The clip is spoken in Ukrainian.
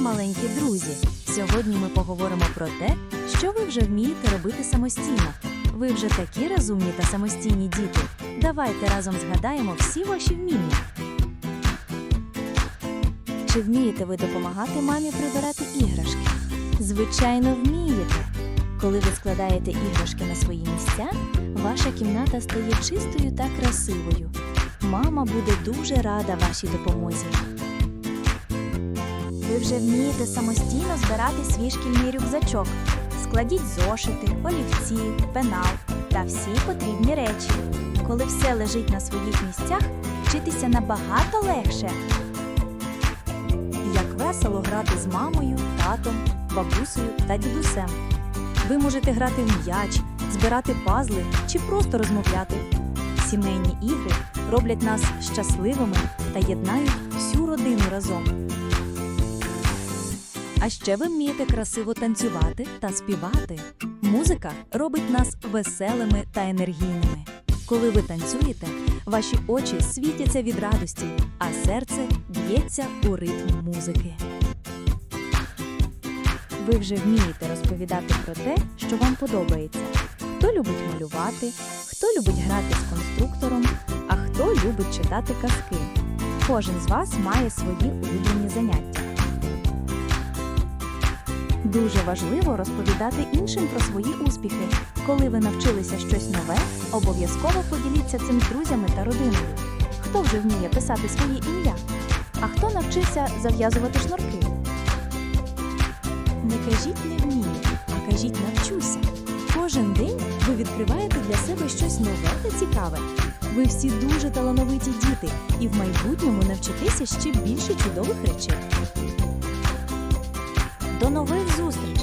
маленькі друзі! Сьогодні ми поговоримо про те, що ви вже вмієте робити самостійно. Ви вже такі розумні та самостійні діти. Давайте разом згадаємо всі ваші вміння. Чи вмієте ви допомагати мамі прибирати іграшки? Звичайно, вмієте. Коли ви складаєте іграшки на свої місця, ваша кімната стає чистою та красивою. Мама буде дуже рада вашій допомозі. Ви вже вмієте самостійно збирати свій шкільний рюкзачок. Складіть зошити, олівці, пенал та всі потрібні речі. Коли все лежить на своїх місцях, вчитися набагато легше. Як весело грати з мамою, татом, бабусею та дідусем. Ви можете грати в м'яч, збирати пазли чи просто розмовляти. Сімейні ігри роблять нас щасливими та єднають всю родину разом. А ще ви вмієте красиво танцювати та співати. Музика робить нас веселими та енергійними. Коли ви танцюєте, ваші очі світяться від радості, а серце б'ється у ритм музики. Ви вже вмієте розповідати про те, що вам подобається. Хто любить малювати, хто любить грати з конструктором, а хто любить читати казки. Кожен з вас має свої улюблені заняття. Дуже важливо розповідати іншим про свої успіхи. Коли ви навчилися щось нове, обов'язково поділіться цим з друзями та родиною. Хто вже вміє писати своє ім'я? А хто навчився зав'язувати шнурки? Не кажіть не вмію, а кажіть навчуся. Кожен день ви відкриваєте для себе щось нове та цікаве. Ви всі дуже талановиті діти, і в майбутньому навчитеся ще більше чудових речей. До нових зустрічей!